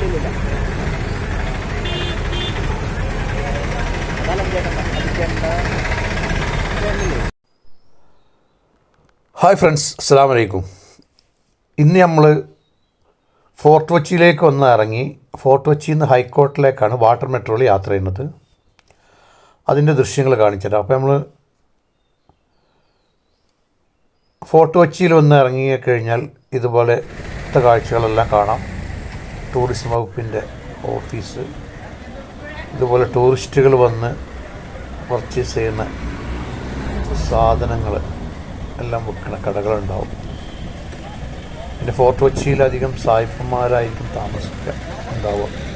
ഇതൊന്നുമില്ലേ? Hi friends അസ്സാം വലൈക്കും ഇന്ന് നമ്മൾ ഫോർട്ട് കൊച്ചിയിലേക്ക് ഒന്ന് ഇറങ്ങി ഫോർട്ട് കൊച്ചിയിൽ നിന്ന് ഹൈക്കോർട്ടിലേക്കാണ് വാട്ടർ മെട്രോയിൽ യാത്ര ചെയ്യുന്നത്. അതിന്റെ ദൃശ്യങ്ങൾ കാണിച്ചുതരാം അപ്പോൾ നമ്മൾ ഫോർട്ട് കൊച്ചിയിൽ ഒന്ന് ഇറങ്ങി കഴിഞ്ഞാൽ ഇതുപോലത്തെ കാഴ്ചകളെല്ലാം കാണാം. ടൂറിസം വകുപ്പിന്റെ ഓഫീസ്. ഇതുപോലെ ടൂറിസ്റ്റുകൾ വന്ന് പർച്ചേസ് ചെയ്യുന്ന സാധനങ്ങൾ എല്ലാം വിൽക്കുന്ന കടകളുണ്ടാവും. പിന്നെ ഫോർട്ട് കൊച്ചിയിലധികം സായിപ്പന്മാരായിരിക്കും താമസിക്കുക ഉണ്ടാവുക.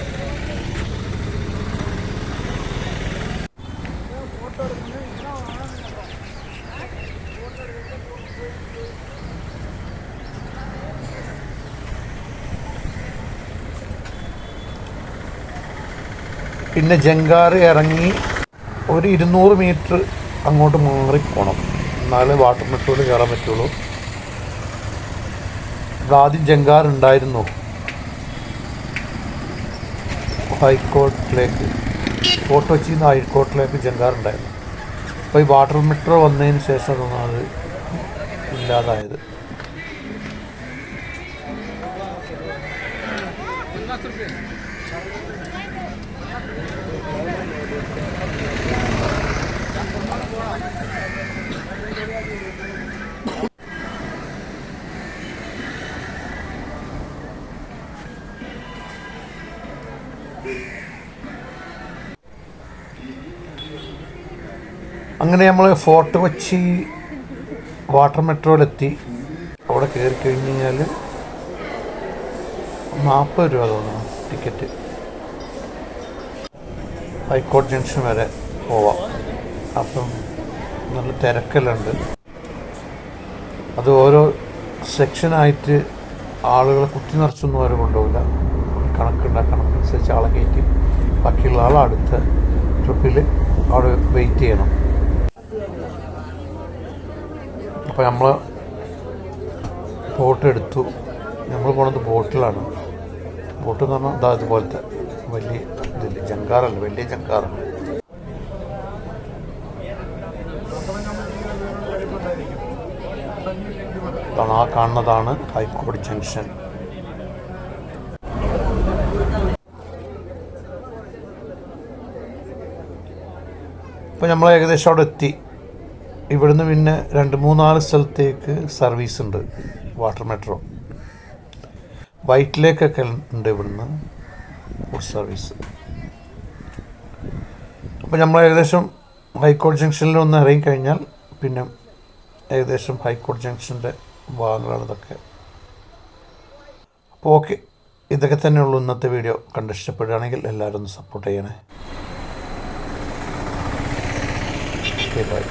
പിന്നെ ജങ്കാറ് ഇറങ്ങി ഒരു ഇരുന്നൂറ് മീറ്റർ അങ്ങോട്ട് മാറിപ്പോണം എന്നാലേ വാട്ടർ മെട്രോയിൽ കയറാൻ പറ്റുള്ളൂ. ആദ്യം ജങ്കാർ ഉണ്ടായിരുന്നു. ഹൈക്കോർട്ടിലേക്ക് ഫോർട്ട് കൊച്ചിയിൽ നിന്ന് ഹൈക്കോർട്ടിലേക്ക് ജങ്കാർ ഉണ്ടായിരുന്നു. അപ്പോൾ ഈ വാട്ടർ മെട്രോ വന്നതിന് ശേഷം അത് ഇല്ലാതായത്. അങ്ങനെ നമ്മൾ ഫോർട്ട് കൊച്ചി വാട്ടർ മെട്രോയിലെത്തി. അവിടെ കയറി കഴിഞ്ഞ് കഴിഞ്ഞാൽ നാൽപ്പത് രൂപ തോന്നുന്നു ടിക്കറ്റ്. ഹൈക്കോടതി ജംഗ്ഷൻ വരെ പോവാം. അപ്പം നല്ല തിരക്കലുണ്ട്. അത് ഓരോ സെക്ഷനായിട്ട് ആളുകളെ കുത്തി നിറച്ചൊന്നും അവർ കൊണ്ടുപോകില്ല കണക്കുണ്ട് ആ കണക്കനുസരിച്ച് ആളെ കയറ്റി. ബാക്കിയുള്ള ആൾ അടുത്ത ട്രിപ്പിൽ അവിടെ വെയിറ്റ് ചെയ്യണം. അപ്പോൾ നമ്മൾ ബോട്ട് എടുത്തു. നമ്മൾ പോണത് ബോട്ടിലാണ്. ബോട്ട് എന്ന് പറഞ്ഞാൽ അതാ ഇതുപോലത്തെ വലിയ ഇതില്ല ചങ്കാറുണ്ട് വലിയ ചങ്കാറുണ്ട്. കാണുന്നതാണ് ഹൈക്കോടതി ജംഗ്ഷൻ. ഇപ്പോൾ നമ്മൾ ഏകദേശം അവിടെ എത്തി. ഇവിടുന്ന് പിന്നെ രണ്ട് മൂന്നാൽ സ്ഥലത്തേക്ക് സർവീസ് ഉണ്ട് വാട്ടർ മെട്രോ. വൈറ്റിലേക്കൊക്കെ ഉണ്ട് ഇവിടുന്ന് സർവീസ്. അപ്പോൾ നമ്മൾ ഏകദേശം ഹൈക്കോടതി ജംഗ്ഷനിൽ ഒന്ന് ഇറങ്ങിക്കഴിഞ്ഞാൽ പിന്നെ ഏകദേശം ഹൈക്കോടതി ജംഗ്ഷന്റെ ഭാഗങ്ങളാണ് ഇതൊക്കെ. അപ്പോൾ ഓക്കെ ഇതൊക്കെ തന്നെയുള്ളൂ ഇന്നത്തെ വീഡിയോ. കണ്ട് ഇഷ്ടപ്പെടുകയാണെങ്കിൽ എല്ലാവരും ഒന്ന് സപ്പോർട്ട് ചെയ്യണേ. Okay bye